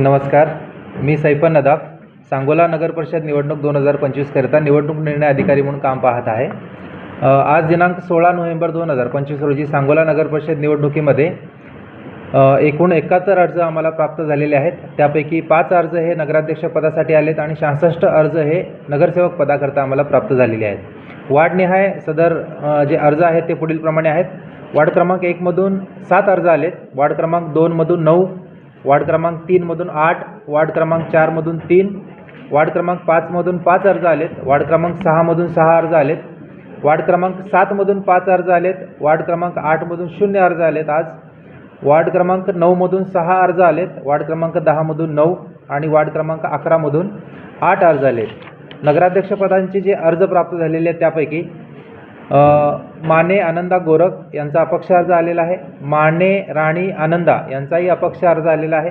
नमस्कार. मी सैफन नदाफ. सांगोला नगर परिषद निवडणूक दोन हजार पंचवीसकरिता निवडणूक निर्णय अधिकारी म्हणून काम पाहत आहे. आज दिनांक सोळा नोव्हेंबर दोन हजार पंचवीस रोजी सांगोला नगर परिषद निवडणुकीमध्ये एकूण एकाहत्तर अर्ज आम्हाला प्राप्त झालेले आहेत. त्यापैकी पाच अर्ज हे नगराध्यक्षपदासाठी आलेत आणि सहासष्ट अर्ज हे नगरसेवक पदाकरता आम्हाला प्राप्त झालेले आहेत. वार्डनिहाय सदर जे अर्ज आहेत ते पुढीलप्रमाणे आहेत. वार्ड क्रमांक एकमधून सात अर्ज आलेत. वार्ड क्रमांक दोनमधून नऊ वार्ड क्रमांक तीनमधून आठ वार्ड क्रमांक चारमधून तीन वार्ड क्रमांक पाचमधून पाच अर्ज आलेत वार्ड क्रमांक सहामधून सहा अर्ज आलेत वार्ड क्रमांक सातमधून पाच अर्ज आलेत वार्ड क्रमांक आठमधून शून्य अर्ज आलेत आज वार्ड क्रमांक नऊमधून सहा अर्ज आलेत वार्ड क्रमांक दहामधून नऊ आणि वार्ड क्रमांक अकरामधून आठ अर्ज आलेत. नगराध्यक्षपदांचे जे अर्ज प्राप्त झालेले आहेत त्यापैकी माने आनंदा गोरख यांचा अपक्ष अर्ज आलेला आहे. माने राणी आनंदा यांचाही अपक्ष अर्ज आलेला आहे.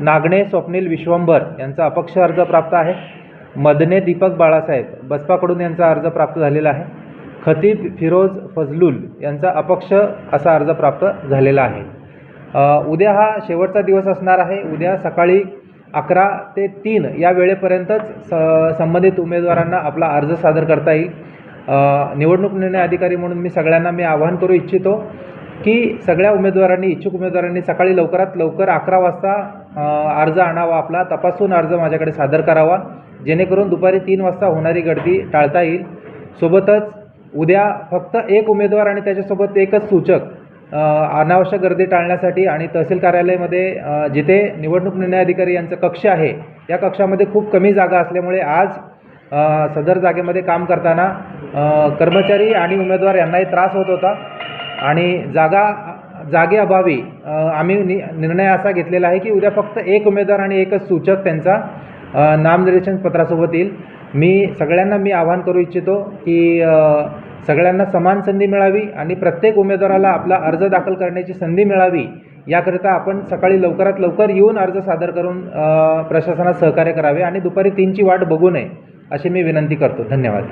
नागणे स्वप्नील विश्वंभर यांचा अपक्ष अर्ज प्राप्त आहे. मदने दीपक बाळासाहेब बसपाकडून यांचा अर्ज प्राप्त झालेला आहे. खतीब फिरोज फजलुल यांचा अपक्ष असा अर्ज प्राप्त झालेला आहे. उद्या हा शेवटचा दिवस असणार आहे. उद्या सकाळी अकरा ते तीन या वेळेपर्यंतच स संबंधित उमेदवारांना आपला अर्ज सादर करता येईल. निवडणूक निर्णय अधिकारी म्हणून मी सगळ्यांना मी आवाहन करू इच्छितो की सगळ्या उमेदवारांनी इच्छुक उमेदवारांनी सकाळी लवकरात लवकर अकरा वाजता अर्ज आणावा आपला तपासून अर्ज माझ्याकडे सादर करावा जेणेकरून दुपारी तीन वाजता होणारी गर्दी टाळता येईल. सोबतच उद्या फक्त एक उमेदवार आणि त्याच्यासोबत एकच सूचक अनावश्यक गर्दी टाळण्यासाठी आणि तहसील कार्यालयामध्ये जिथे निवडणूक निर्णय अधिकारी यांचं कक्ष आहे या कक्षामध्ये खूप कमी जागा असल्यामुळे आज सदर जागेमध्ये काम करताना कर्मचारी आणि उमेदवार यांनाही त्रास होत होता. आणि जागा जागेअभावी आम्ही नि निर्णय असा घेतलेला आहे की उद्या फक्त एक उमेदवार आणि एकच सूचक त्यांचा नामनिर्देशन पत्रासोबत येईल. मी सगळ्यांना मी आवाहन करू इच्छितो की सगळ्यांना समान संधी मिळावी आणि प्रत्येक उमेदवाराला आपला अर्ज दाखल करण्याची संधी मिळावी याकरिता आपण सकाळी लवकरात लवकर येऊन अर्ज सादर करून प्रशासनात सहकार्य करावे आणि दुपारी तीनची वाट बघू नये अशी मी विनंती करतो. धन्यवाद.